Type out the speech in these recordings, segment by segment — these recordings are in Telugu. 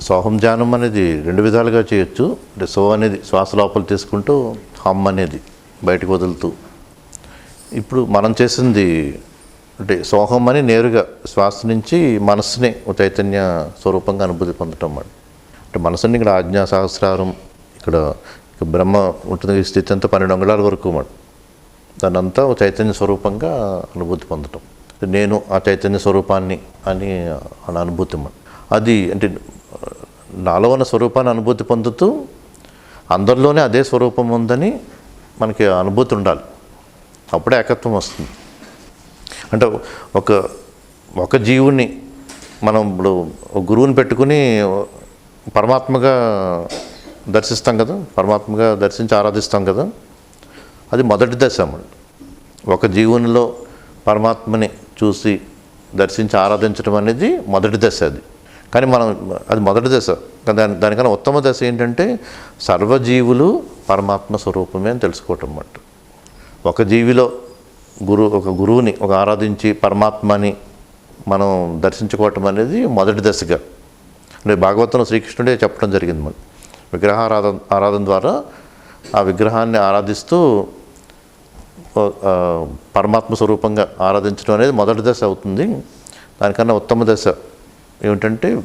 సోహం ధ్యానం అనేది రెండు విధాలుగా చేయొచ్చు. అంటే సో అనేది శ్వాస లోపల తీసుకుంటూ హమ్ అనేది బయటకు వదులుతూ. ఇప్పుడు మనం చేసింది అంటే సోహం అని నేరుగా శ్వాస నుంచి మనస్సునే ఒక చైతన్య స్వరూపంగా అనుభూతి పొందటం అన్నమాట. అంటే మనసుని ఇక్కడ ఆజ్ఞా సహస్రారం ఇక్కడ బ్రహ్మ ఉంటుంది స్థితి అంతా పన్నెండు అంగుళాల వరకు అన్నమాట. దాన్ని అంతా ఒక చైతన్య స్వరూపంగా అనుభూతి పొందటం. నేను ఆ చైతన్య స్వరూపాన్ని అని అని అనుభూతి అన్నమాట. అది అంటే నాలో ఉన్న స్వరూపాన్ని అనుభూతి పొందుతూ అందరిలోనే అదే స్వరూపం ఉందని మనకి అనుభూతి ఉండాలి. అప్పుడే ఏకత్వం వస్తుంది. అంటే ఒక ఒక జీవుని మనం ఇప్పుడు గురువుని పెట్టుకుని పరమాత్మగా దర్శిస్తాం కదా పరమాత్మగా దర్శించి ఆరాధిస్తాం కదా అది మొదటి దశ ఒక జీవునిలో పరమాత్మని చూసి దర్శించి ఆరాధించడం అనేది మొదటి దశ అది. కానీ మనం అది మొదటి దశ. దాని దానికన్నా ఉత్తమ దశ ఏంటంటే సర్వజీవులు పరమాత్మ స్వరూపమే అని తెలుసుకోవటం అన్నమాట. ఒక జీవిలో గురు ఒక గురువుని ఒక ఆరాధించి పరమాత్మని మనం దర్శించుకోవటం అనేది మొదటి దశగా. అంటే భాగవతంలో శ్రీకృష్ణుడే చెప్పడం జరిగింది మనం విగ్రహారాధన ఆరాధన ద్వారా ఆ విగ్రహాన్ని ఆరాధిస్తూ పరమాత్మ స్వరూపంగా ఆరాధించడం అనేది మొదటి దశ అవుతుంది. దానికన్నా ఉత్తమ దశ. ఏమిటంటే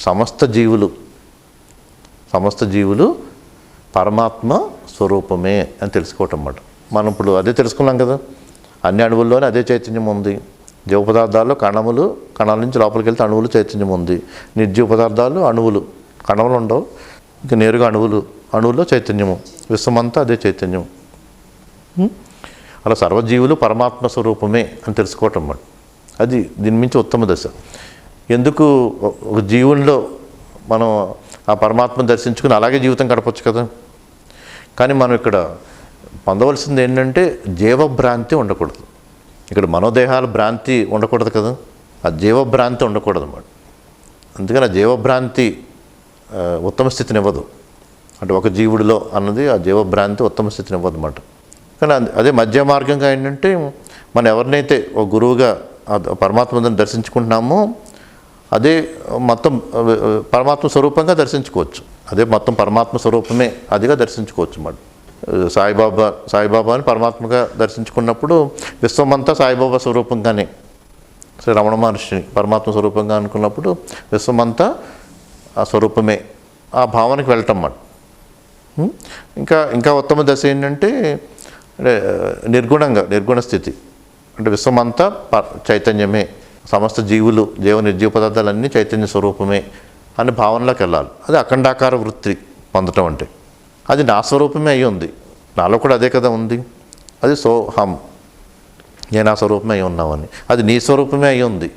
సమస్త జీవులు సమస్త జీవులు పరమాత్మ స్వరూపమే అని తెలుసుకోవటం అన్నమాట. మనం ఇప్పుడు అదే తెలుసుకున్నాం కదా అన్ని అణువుల్లోనే అదే చైతన్యం ఉంది. జీవ పదార్థాల్లో కణములు కణాల నుంచి లోపలికి వెళ్తే అణువులు చైతన్యం ఉంది. నిర్జీవ పదార్థాలు అణువులు కణములు ఉండవు. ఇంకా నేరుగా అణువులు అణువుల్లో చైతన్యము విశ్వమంతా అదే చైతన్యం అలా సర్వజీవులు పరమాత్మ స్వరూపమే అని తెలుసుకోవటం అన్నమాట. అది దీని మించి ఉత్తమ దశ. ఎందుకు ఒక జీవునిలో మనం ఆ పరమాత్మను దర్శించుకుని అలాగే జీవితం గడపచ్చు కదా? కానీ మనం ఇక్కడ పొందవలసింది ఏంటంటే జీవభ్రాంతి ఉండకూడదు. ఇక్కడ మనోదేహాల భ్రాంతి ఉండకూడదు కదా? ఆ జీవభ్రాంతి ఉండకూడదు అన్నమాట. అందుకని ఆ జీవభ్రాంతి ఉత్తమ స్థితిని ఇవ్వదు అంటే ఒక జీవుడిలో అన్నది ఆ జీవభ్రాంతి ఉత్తమ స్థితిని ఇవ్వదు అన్నమాట. కానీ అదే మధ్య మార్గంగా ఏంటంటే మనం ఎవరినైతే ఒక గురువుగా ఆ పరమాత్మను దర్శించుకుంటున్నామో అదే మొత్తం పరమాత్మ స్వరూపంగా దర్శించుకోవచ్చు. అదే మొత్తం పరమాత్మ స్వరూపమే అదిగా దర్శించుకోవచ్చు అన్నమాట సాయిబాబా సాయిబాబాని పరమాత్మగా దర్శించుకున్నప్పుడు విశ్వమంతా సాయిబాబా స్వరూపంగానే. శ్రీ రమణ మహర్షిని పరమాత్మ స్వరూపంగా అనుకున్నప్పుడు విశ్వమంతా ఆ స్వరూపమే. ఆ భావనకి వెళ్ళటం అన్నమాట ఇంకా ఇంకా ఉత్తమ దశ ఏంటంటే నిర్గుణంగా నిర్గుణ స్థితి. అంటే విశ్వమంతా ప- చైతన్యమే. సమస్త జీవులు జీవ నిర్జీవ పదార్థాలన్నీ చైతన్య స్వరూపమే అనే భావనలోకి వెళ్ళాలి. అది అఖండాకార వృత్తి పొందటం అంటే. అది నా స్వరూపమే అయి ఉంది. నాలో కూడా అదే కదా ఉంది. అది సోహం. నేను ఆ స్వరూపమే అయి ఉన్నామని అది నీ స్వరూపమే అయి ఉంది.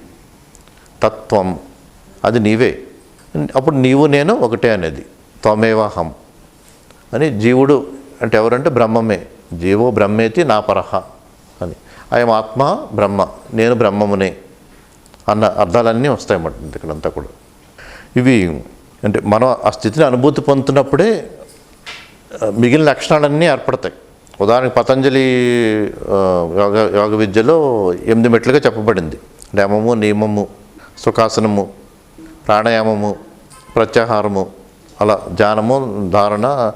తత్వం. అది నీవే. అప్పుడు నీవు నేను ఒకటే అనేది. త్వమేవాహం అని జీవుడు అంటే ఎవరంటే బ్రహ్మమే. జీవో బ్రహ్మేతి నా పరహ అని. అయం ఆత్మ బ్రహ్మ. నేను బ్రహ్మమునే. అన్న అర్థాలన్నీ వస్తాయన్నమాట ఇక్కడంతా కూడా. ఇవి అంటే మనం ఆ స్థితిని అనుభూతి పొందుతున్నప్పుడే మిగిలిన లక్షణాలన్నీ ఏర్పడతాయి. ఉదాహరణకి పతంజలి యోగ యోగ విద్యలో ఎనిమిది మెట్లుగా చెప్పబడింది. యమము నియమము సుఖాసనము ప్రాణాయామము ప్రత్యాహారము అలా ధ్యానము ధారణ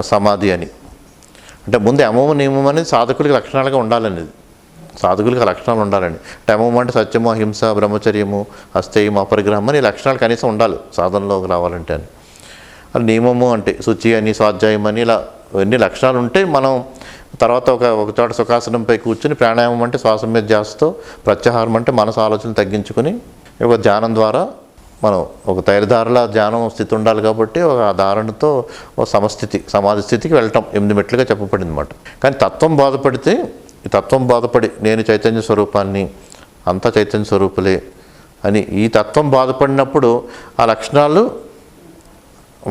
సమాధి అని. అంటే ముందు యమము నియమం అనేది సాధకుడికి లక్షణాలుగా ఉండాలనేది. సాధకులకు లక్షణాలు ఉండాలండి. టమము అంటే సత్యము అహింస బ్రహ్మచర్యము అస్థేయము అపరిగ్రహం అని ఈ లక్షణాలు కనీసం ఉండాలి సాధనలోకి రావాలంటే అని. నియమము అంటే శుచి అని స్వాధ్యాయం అని ఇలా ఎన్ని లక్షణాలు ఉంటే మనం తర్వాత ఒక ఒక చోట సుఖాసనంపై కూర్చుని ప్రాణాయామం అంటే శ్వాస మీద చేస్తూ ప్రత్యాహారం అంటే మనసు ఆలోచనలు తగ్గించుకుని ఒక ధ్యానం ద్వారా మనం ఒక తైరధారల ధ్యానం స్థితి ఉండాలి కాబట్టి ఒక ధారణతో ఒక సమస్థితి సమాధి స్థితికి వెళ్ళటం ఎనిమిది మెట్లుగా చెప్పబడింది అనమాట కానీ తత్వం బాధపడితే ఈ తత్వం బాధపడి నేను చైతన్య స్వరూపాన్ని అంతా చైతన్య స్వరూపులే అని ఈ తత్వం బాధపడినప్పుడు ఆ లక్షణాలు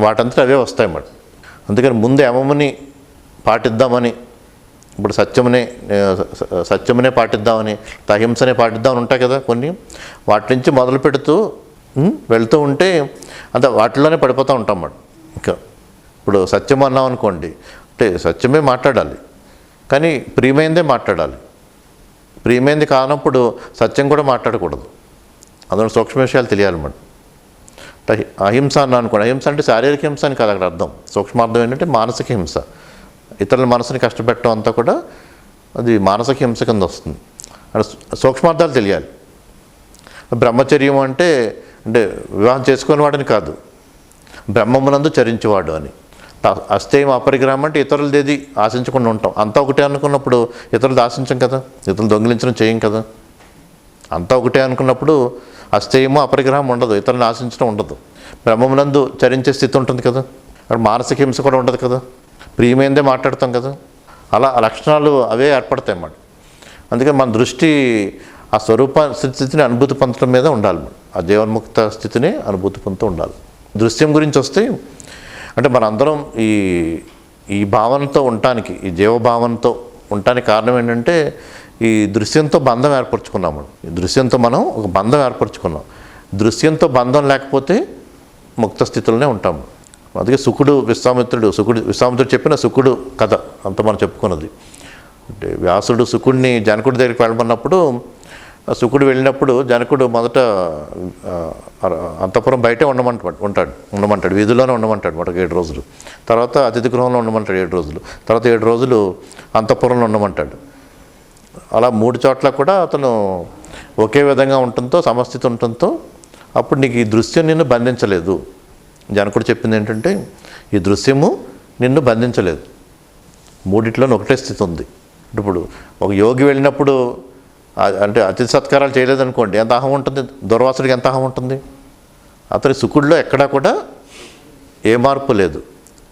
వాటంతా అవే వస్తాయన్నమాట. అందుకని ముందు అమ్మని పాటిద్దామని ఇప్పుడు సత్యమునే సత్యమునే పాటిద్దామని అహింసనే పాటిద్దామని ఉంటాయి కదా కొన్ని వాటి నుంచి మొదలు పెడుతూ వెళుతూ వెళ్తూ ఉంటే అంత వాటిలోనే పడిపోతూ ఉంటాం అన్నమాట. ఇంకా ఇప్పుడు సత్యం అన్నాం అనుకోండి అంటే సత్యమే మాట్లాడాలి. కానీ ప్రియమైందే మాట్లాడాలి. ప్రియమైంది కానప్పుడు సత్యం కూడా మాట్లాడకూడదు. అందులో సూక్ష్మ విషయాలు తెలియాలన్నమాట అహింస అని అనుకోండి. అహింస అంటే శారీరక హింస అని కాదు అక్కడ అర్థం. సూక్ష్మార్థం ఏంటంటే మానసిక హింస. ఇతరుల మనసుని కష్టపెట్టడం అంతా కూడా అది మానసిక హింస కింద వస్తుంది. అంటే సూక్ష్మార్థాలు తెలియాలి. బ్రహ్మచర్యం అంటే అంటే వివాహం చేసుకుని వాడని కాదు. బ్రహ్మమునందు చరించేవాడు అని. త- అస్థేయం అపరిగ్రహం అంటే ఇతరులదేది ఆశించకుండా ఉంటాం. అంతా ఒకటే అనుకున్నప్పుడు ఇతరులది ఆశించం కదా? ఇతరులు దొంగిలించడం చేయం కదా? అంతా ఒకటే అనుకున్నప్పుడు అస్థేయము అపరిగ్రహం ఉండదు. ఇతరులను ఆశించడం ఉండదు. బ్రహ్మమునందు చరించే స్థితి ఉంటుంది కదా? అక్కడ మానసిక హింస కూడా ఉండదు కదా? ప్రియమైందే మాట్లాడతాం కదా? అలా ఆ లక్షణాలు అవే ఏర్పడతాయి అన్నమాట. అందుకే మన దృష్టి ఆ స్వరూప స్థితిని అనుభూతి పొందడం మీద ఉండాలి ఆ జీవన్ముక్త స్థితిని అనుభూతి పొందుతూ ఉండాలి. దృశ్యం గురించి వస్తే అంటే మనందరం ఈ ఈ భావనతో ఉండటానికి ఈ జీవభావనతో ఉండటానికి కారణం ఏంటంటే ఈ దృశ్యంతో బంధం ఏర్పరచుకున్నాము. ఈ దృశ్యంతో మనం ఒక బంధం ఏర్పరచుకున్నాం. దృశ్యంతో బంధం లేకపోతే ముక్త స్థితిలోనే ఉంటాము. అందుకే సుఖుడు విశ్వామిత్రుడు సుఖుడు విశ్వామిత్రుడు చెప్పిన సుఖుడు కథ అంత మనం చెప్పుకున్నది. అంటే వ్యాసుడు సుఖుడిని జనకుడి దగ్గరికి వెళ్ళమన్నప్పుడు శుకుడు వెళ్ళినప్పుడు జనకుడు మొదట అంతపురం బయటే ఉండమంట ఉంటాడు ఉండమంటాడు వీధిలోనే ఉండమంటాడు ఒక ఏడు రోజులు. తర్వాత అతిథి గృహంలో ఉండమంటాడు ఏడు రోజులు. తర్వాత ఏడు రోజులు అంతఃపురంలో ఉండమంటాడు. అలా మూడు చోట్ల కూడా అతను ఒకే విధంగా ఉండటంతో సమస్థితి ఉండటంతో అప్పుడు నీకు ఈ దృశ్యం నిన్ను బంధించలేదు. జనకుడు చెప్పింది ఏంటంటే ఈ దృశ్యము నిన్ను బంధించలేదు. మూడిట్లోనే ఒకటే స్థితి ఉంది. ఇప్పుడు ఒక యోగి వెళ్ళినప్పుడు అంటే అతిథి సత్కారాలు చేయలేదనుకోండి ఎంత అహం ఉంటుంది? దుర్వాసుడికి ఎంత అహం ఉంటుంది? అతని సుకుడిలో ఎక్కడా కూడా ఏ మార్పు లేదు.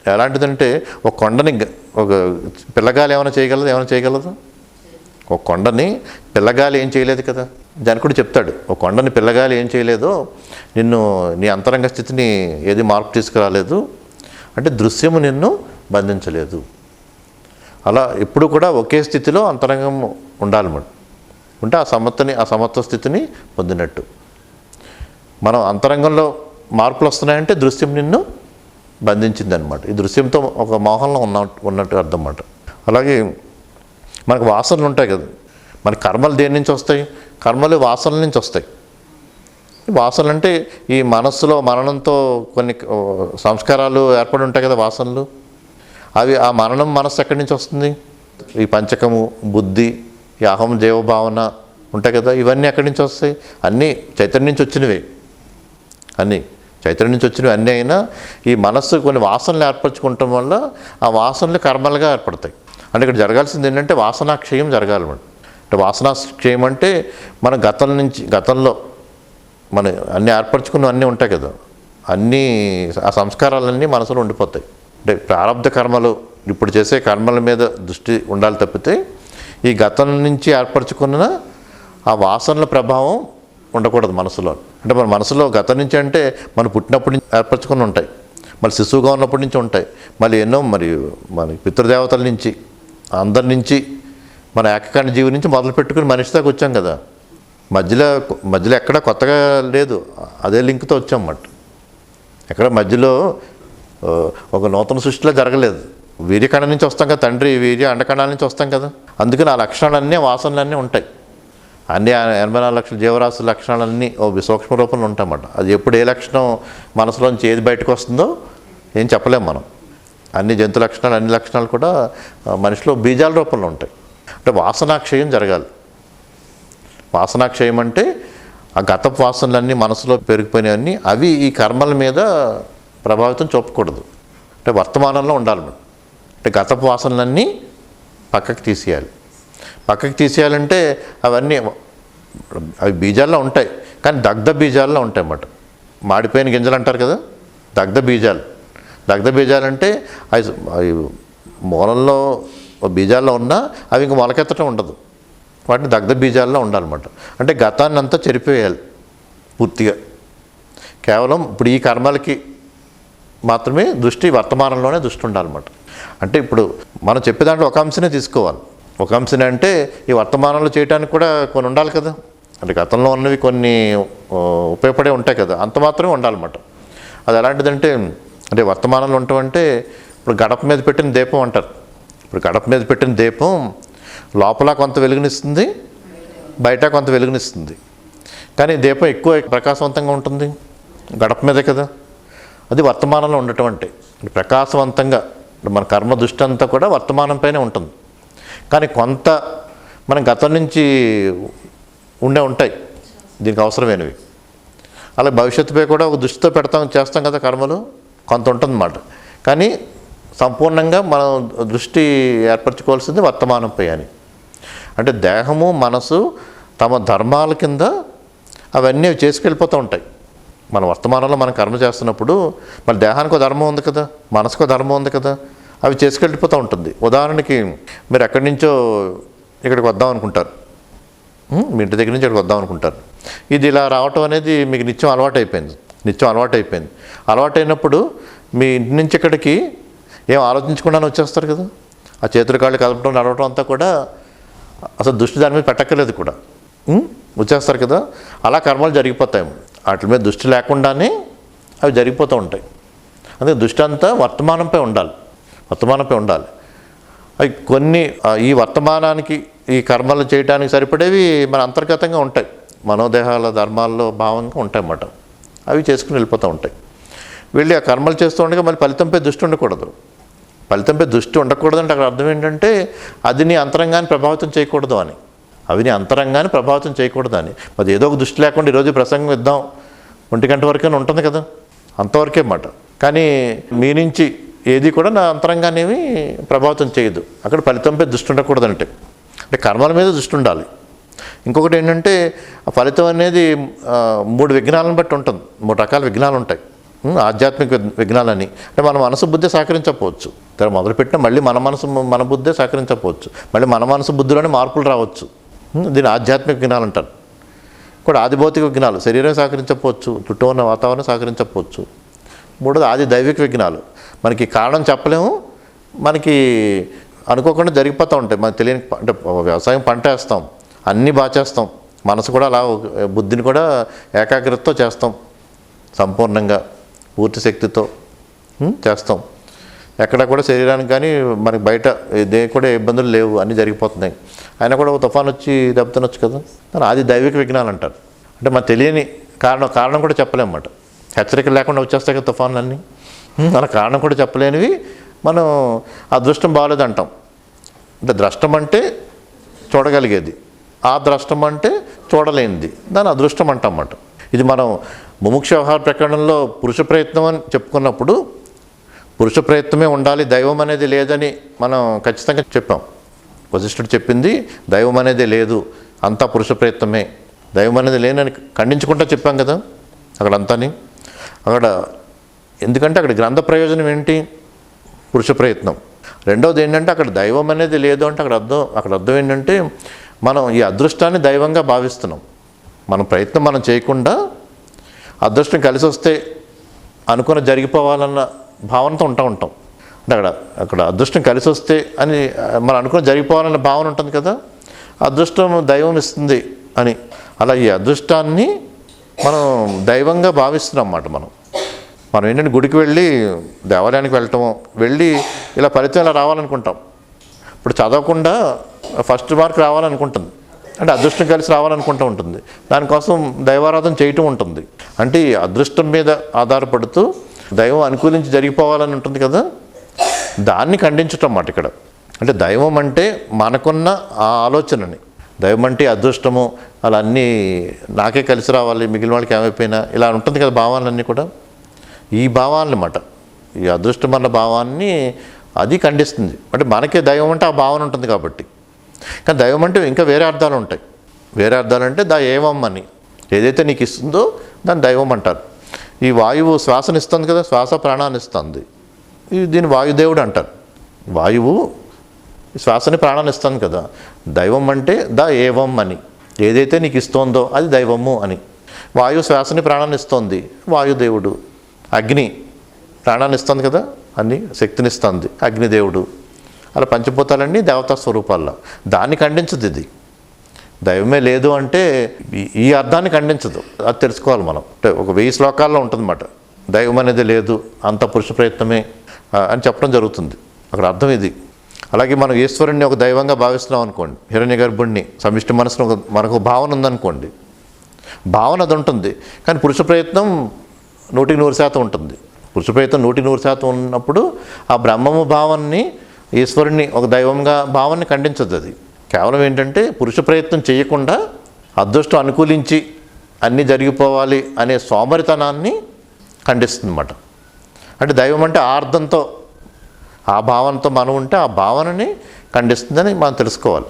ఎలాంటిదంటే ఒక కొండని ఒక పిల్లగాలి ఏమైనా చేయగలదు? ఏమైనా చేయగలదు? ఒక కొండని పిల్లగాలి ఏం చేయలేదు కదా? జనకుడు చెప్తాడు ఒక కొండని పిల్లగాలి ఏం చేయలేదో నిన్ను నీ అంతరంగ స్థితిని ఏది మార్పు తీసుకురాలేదు అంటే దృశ్యము నిన్ను బంధించలేదు. అలా ఎప్పుడు కూడా ఒకే స్థితిలో అంతరంగం ఉండాలి మనం. ఉంటే ఆ సమత్వని ఆ సమత్వ స్థితిని పొందినట్టు. మనం అంతరంగంలో మార్పులు వస్తున్నాయంటే దృశ్యం నిన్ను బంధించింది అనమాట ఈ దృశ్యంతో ఒక మోహంలో ఉన్న ఉన్నట్టు అర్థం అన్నమాట అలాగే మనకు వాసనలు ఉంటాయి కదా. మన కర్మలు దేని నుంచి వస్తాయి? కర్మలు వాసనల నుంచి వస్తాయి. వాసనలు అంటే ఈ మనస్సులో మరణంతో కొన్ని సంస్కారాలు ఏర్పడి ఉంటాయి కదా వాసనలు. అవి ఆ మరణం మనస్సు ఎక్కడి నుంచి వస్తుంది? ఈ పంచకము బుద్ధి ఈ అహం దేవభావన ఉంటాయి కదా ఇవన్నీ ఎక్కడి నుంచి వస్తాయి? అన్నీ చైతన్యం నుంచి వచ్చినవి. అన్నీ చైతన్యం నుంచి వచ్చినవి అన్నీ అయినా ఈ మనస్సు కొన్ని వాసనలు ఏర్పరచుకోవటం వల్ల ఆ వాసనలు కర్మలుగా ఏర్పడతాయి. అంటే ఇక్కడ జరగాల్సింది ఏంటంటే వాసనాక్షయం జరగాలి మనం. అంటే వాసనాక్షయం అంటే మన గతం నుంచి గతంలో మన అన్నీ ఏర్పరచుకున్న అన్నీ ఉంటాయి కదా. అన్నీ ఆ సంస్కారాలన్నీ మనసులో ఉండిపోతాయి. అంటే ప్రారంభ కర్మలు ఇప్పుడు చేసే కర్మల మీద దృష్టి ఉండాలి తప్పితే ఈ గతం నుంచి ఏర్పరచుకున్న ఆ వాసనల ప్రభావం ఉండకూడదు మనసులో. అంటే మన మనసులో గతం నుంచి అంటే మనం పుట్టినప్పటి నుంచి ఏర్పరచుకుని ఉంటాయి. మళ్ళీ శిశువుగా ఉన్నప్పటి నుంచి ఉంటాయి. మళ్ళీ ఎన్నో మరి మన పితృదేవతల నుంచి అందరి నుంచి మన ఏకకాండ జీవి నుంచి మొదలు పెట్టుకుని మనిషి దాకా వచ్చాం కదా. మధ్యలో మధ్యలో ఎక్కడ కొత్తగా లేదు. అదే లింక్తో వచ్చాం అన్నమాట. ఎక్కడ మధ్యలో ఒక నూతన సృష్టిలో జరగలేదు. వీర్యకణం నుంచి వస్తాం కదా తండ్రి వీర్య అండకణాల నుంచి వస్తాం కదా. అందుకని ఆ లక్షణాలన్నీ వాసనలన్నీ ఉంటాయి. అన్ని ఆ ఎనభై నాలుగు లక్షల జీవరాశి లక్షణాలన్నీ ఓ సూక్ష్మ రూపంలో ఉంటాయన్నమాట. అది ఎప్పుడు ఏ లక్షణం మనసులోంచి ఏది బయటకు వస్తుందో ఏం చెప్పలేము మనం. అన్ని జంతు లక్షణాలు అన్ని లక్షణాలు కూడా మనిషిలో బీజాల రూపంలో ఉంటాయి. అంటే వాసనాక్షయం జరగాలి. వాసనాక్షయం అంటే ఆ గత వాసనలన్నీ మనసులో పెరిగిపోయినవన్నీ అవి ఈ కర్మల మీద ప్రభావితం చూపకూడదు. అంటే వర్తమానంలో ఉండాలి అంటే గత వాసనలన్నీ పక్కకి తీసేయాలి. పక్కకి తీసేయాలంటే అవన్నీ అవి బీజాల్లో ఉంటాయి కానీ దగ్ధ బీజాల్లో ఉంటాయి అన్నమాట మాడిపోయిన గింజలు అంటారు కదా దగ్ధ బీజాలు. దగ్ధ బీజాలు అంటే అవి అవి మూలంలో బీజాల్లో ఉన్నా అవి ఇంక మొలకెత్తటం ఉండదు. వాటిని దగ్ధ బీజాల్లో ఉండాలన్నమాట. అంటే గతాన్ని అంతా చెరిపేయాలి పూర్తిగా. కేవలం ఇప్పుడు ఈ కర్మలకి మాత్రమే దృష్టి వర్తమానంలోనే దృష్టి ఉండాలన్నమాట. అంటే ఇప్పుడు మనం చెప్పే దాంట్లో ఒక అంశనే తీసుకోవాలి. ఒక అంశం అంటే ఈ వర్తమానంలో చేయడానికి కూడా కొన్ని ఉండాలి కదా. అంటే గతంలో ఉన్నవి కొన్ని ఉపయోగపడే ఉంటాయి కదా. అంత మాత్రమే ఉండాలన్నమాట అది ఎలాంటిదంటే అంటే వర్తమానంలో ఉండటం అంటే ఇప్పుడు గడప మీద పెట్టిన దీపం అంటారు. ఇప్పుడు గడప మీద పెట్టిన దీపం లోపల కొంత వెలుగునిస్తుంది బయట కొంత వెలుగునిస్తుంది. కానీ దీపం ఎక్కువ ప్రకాశవంతంగా ఉంటుంది. గడప మీదే కదా. అది వర్తమానంలో ఉండటం అంటే. ప్రకాశవంతంగా ఇప్పుడు మన కర్మ దృష్టి అంతా కూడా వర్తమానంపైనే ఉంటుంది. కానీ కొంత మనం గతం నుంచి ఉండే ఉంటాయి. దీనికి అవసరమైనవి. అలా భవిష్యత్తుపై కూడా ఒక దృష్టితో పెడతాం చేస్తాం కదా కర్మలు కొంత ఉంటుందన్నమాట. కానీ సంపూర్ణంగా మనం దృష్టి ఏర్పరచుకోవాల్సింది వర్తమానంపై అని. అంటే దేహము మనసు తమ ధర్మాల కింద అవన్నీ చేసుకెళ్ళిపోతూ ఉంటాయి. మన వర్తమానంలో మనం కర్మ చేస్తున్నప్పుడు మన దేహానికి ధర్మం ఉంది కదా మనసుకు ధర్మం ఉంది కదా అవి చేసుకెళ్ళిపోతూ ఉంటుంది. ఉదాహరణకి మీరు ఎక్కడి నుంచో ఇక్కడికి వద్దాం అనుకుంటారు. మీ ఇంటి దగ్గర నుంచి ఇక్కడికి వద్దాం అనుకుంటారు. ఇది ఇలా రావటం అనేది మీకు నిత్యం అలవాటు అయిపోయింది నిత్యం అలవాటు అయిపోయింది అలవాటు అయినప్పుడు మీ ఇంటి నుంచి ఇక్కడికి ఏం ఆలోచించకుండానే వచ్చేస్తారు కదా. ఆ చేతుల కాళ్ళు కదపడం నడవటం అంతా కూడా అసలు దృష్టి దాని మీద పెట్టక్కర్లేదు కూడా. వచ్చేస్తారు కదా. అలా కర్మలు జరిగిపోతాయి వాటి మీద దృష్టి లేకుండానే అవి జరిగిపోతూ ఉంటాయి. అందుకే దృష్టి అంతా వర్తమానంపై ఉండాలి. వర్తమానంపై ఉండాలి. అవి కొన్ని ఈ వర్తమానానికి ఈ కర్మలు చేయడానికి సరిపడేవి మన అంతర్గతంగా ఉంటాయి. మనోదేహాల ధర్మాల్లో భావంగా ఉంటాయి అన్నమాట అవి చేసుకుని వెళ్ళిపోతూ ఉంటాయి. వెళ్ళి ఆ కర్మలు చేస్తూ ఉండగా మళ్ళీ ఫలితంపై దృష్టి ఉండకూడదు. ఫలితంపై దృష్టి ఉండకూడదు అంటే అక్కడ అర్థం ఏంటంటే అది నీ అంతరంగాన్ని ప్రభావితం చేయకూడదు అని. అవిని అంతరంగాన్ని ప్రభావితం చేయకూడదని మరి ఏదో ఒక దృష్టి లేకుండా ఈరోజు ప్రసంగం ఇద్దాం. ఒంటి గంట వరకైనా ఉంటుంది కదా. అంతవరకే మాట. కానీ మీ నుంచి ఏది కూడా నా అంతరంగానేమి ప్రభావితం చేయదు. అక్కడ ఫలితంపై దృష్టి ఉండకూడదంటే. అంటే కర్మల మీద దృష్టి ఉండాలి. ఇంకొకటి ఏంటంటే ఆ ఫలితం అనేది మూడు విఘ్నాలను బట్టి ఉంటుంది. మూడు రకాల విఘ్నాలు ఉంటాయి. ఆధ్యాత్మిక విఘ్నాలని. అంటే మన మనసు బుద్ధి సహకరించకపోవచ్చు. మొదలుపెట్టిన మళ్ళీ మన మనసు మన బుద్ధే సహకరించకపోవచ్చు. మళ్ళీ మన మనసు బుద్ధిలోనే మార్పులు రావచ్చు. దీని దీన్ని ఆధ్యాత్మిక జ్ఞానాలు అంటారు. కూడా ఆది భౌతిక విఘ్నాలు శరీరం సహకరించకపోవచ్చు చుట్టూ ఉన్న వాతావరణం సహకరించకపోవచ్చు. మూడోది ఆది దైవిక విఘ్నాలు. మనకి కారణం చెప్పలేము మనకి అనుకోకుండా జరిగిపోతూ ఉంటాయి. మనకు తెలియని అంటే వ్యవసాయం పంట వేస్తాం అన్నీ బాగా చేస్తాం. మనసు కూడా అలా బుద్ధిని కూడా ఏకాగ్రతతో చేస్తాం. సంపూర్ణంగా పూర్తి శక్తితో చేస్తాం. ఎక్కడ కూడా శరీరానికి కానీ మనకి బయట దేనికి కూడా ఇబ్బందులు లేవు అన్నీ జరిగిపోతున్నాయి. అయినా కూడా ఒక తుఫాన్ వచ్చి దెబ్బతినొచ్చు కదా? దాన్ని అది దైవిక విఘ్నాలు అంటారు. అంటే మన తెలియని కారణం కారణం కూడా చెప్పలేమన్నమాట హెచ్చరిక హెచ్చరికలు లేకుండా వచ్చేస్తాయి కదా తుఫాన్లు అన్నీ కారణం కూడా చెప్పలేనివి మనం అదృష్టం బాగాలేదంటాం. అంటే ద్రష్టం అంటే చూడగలిగేది. ఆ ద్రష్టం అంటే చూడలేనిది. దాని అదృష్టం అంటామన్నమాట ఇది మనం ముముక్ష వ్యవహార ప్రకరణంలో పురుష ప్రయత్నం అని చెప్పుకున్నప్పుడు పురుష ప్రయత్నమే ఉండాలి దైవం అనేది లేదని మనం ఖచ్చితంగా చెప్పాం. వశిష్ఠుడు చెప్పింది దైవం అనేది లేదు అంతా పురుష ప్రయత్నమే. దైవం అనేది లేనని ఖండించుకుంటా చెప్పాం కదా అక్కడ అక్కడంతాని. అక్కడ ఎందుకంటే అక్కడ గ్రంథ ప్రయోజనం ఏంటి? పురుష ప్రయత్నం. రెండవది ఏంటంటే అక్కడ దైవం అనేది లేదు అంటే అక్కడ అర్థం అక్కడ అర్థం ఏంటంటే మనం ఈ అదృష్టాన్ని దైవంగా భావిస్తున్నాం. మన ప్రయత్నం మనం చేయకుండా అదృష్టం కలిసి వస్తే అనుకున్న జరిగిపోవాలన్న భావనతో ఉంటా ఉంటాం. అంటే అక్కడ అక్కడ అదృష్టం కలిసి వస్తే అని మనం అనుకుని జరిగిపోవాలనే భావన ఉంటుంది కదా? అదృష్టం దైవం ఇస్తుంది అని. అలా ఈ అదృష్టాన్ని మనం దైవంగా భావిస్తున్నాం అన్నమాట మనం. మనం ఏంటంటే గుడికి వెళ్ళి దేవాలయానికి వెళ్ళటము వెళ్ళి ఇలా ఫలితం ఇలా రావాలనుకుంటాం. ఇప్పుడు చదవకుండా ఫస్ట్ మార్క్ రావాలనుకుంటుంది. అంటే అదృష్టం కలిసి రావాలనుకుంటూ ఉంటుంది. దానికోసం దైవారాధన చేయటం ఉంటుంది. అంటే ఈ అదృష్టం మీద ఆధారపడుతూ దైవం అనుకూలించి జరిగిపోవాలని ఉంటుంది కదా? దాన్ని ఖండించటం అన్నమాట ఇక్కడ. అంటే దైవం అంటే మనకున్న ఆ ఆలోచనని. దైవం అంటే అదృష్టము అలా అన్నీ నాకే కలిసి రావాలి మిగిలిన వాళ్ళకి ఏమైపోయినా ఇలా ఉంటుంది కదా భావాలన్నీ కూడా? ఈ భావాలన్నమాట. ఈ అదృష్టం అన్న భావాన్ని అది ఖండిస్తుంది. అంటే మనకే దైవం అంటే ఆ భావన ఉంటుంది కాబట్టి. కానీ దైవం అంటే ఇంకా వేరే అర్థాలు ఉంటాయి. వేరే అర్థాలు అంటే దా ఏమమ్మని అని. ఏదైతే నీకు ఇస్తుందో దాన్ని దైవం అంటారు. ఈ వాయువు శ్వాసని ఇస్తుంది కదా శ్వాస ప్రాణాన్ని ఇస్తుంది దీన్ని వాయుదేవుడు అంటారు. వాయువు శ్వాసని ప్రాణాన్ని ఇస్తుంది కదా. దైవం అంటే ద ఏవం అని. ఏదైతే నీకు ఇస్తోందో అది దైవము అని. వాయు శ్వాసని ప్రాణాన్ని ఇస్తుంది వాయుదేవుడు. అగ్ని ప్రాణాన్ని ఇస్తుంది కదా అన్ని శక్తినిస్తుంది. అగ్నిదేవుడు. అలా పంచభూతాలన్నీ దేవతా స్వరూపాల్లో. దాన్ని ఖండించదు ఇది. దైవమే లేదు అంటే ఈ- అర్థాన్ని ఖండించదు. అది తెలుసుకోవాలి మనం. అంటే ఒక వెయ్యి శ్లోకాల్లో ఉంటుందన్నమాట. దైవం అనేది లేదు అంత పురుష ప్రయత్నమే అని చెప్పడం జరుగుతుంది. అక్కడ అర్థం ఇది. అలాగే మనం ఈశ్వరుణ్ణి ఒక దైవంగా భావిస్తున్నాం అనుకోండి. హిరణ్య గర్భుణ్ణి సమిష్టి మనసును మనకు భావన ఉందనుకోండి. భావన అది ఉంటుంది. కానీ పురుష ప్రయత్నం నూటికి నూరు శాతం ఉంటుంది. పురుష ప్రయత్నం నూటికి నూరు శాతం ఉన్నప్పుడు ఆ బ్రహ్మము భావాన్ని ఈశ్వరుణ్ణి ఒక దైవంగా భావాన్ని ఖండించదు అది. కేవలం ఏంటంటే పురుష ప్రయత్నం చేయకుండా అదృష్టం అనుకూలించి అన్నీ జరిగిపోవాలి అనే సోమరితనాన్ని ఖండిస్తుంది అన్నమాట అంటే దైవం అంటే ఆర్ధంతో ఆ భావనతో మనం ఉంటే ఆ భావనని ఖండిస్తుందని మనం తెలుసుకోవాలి.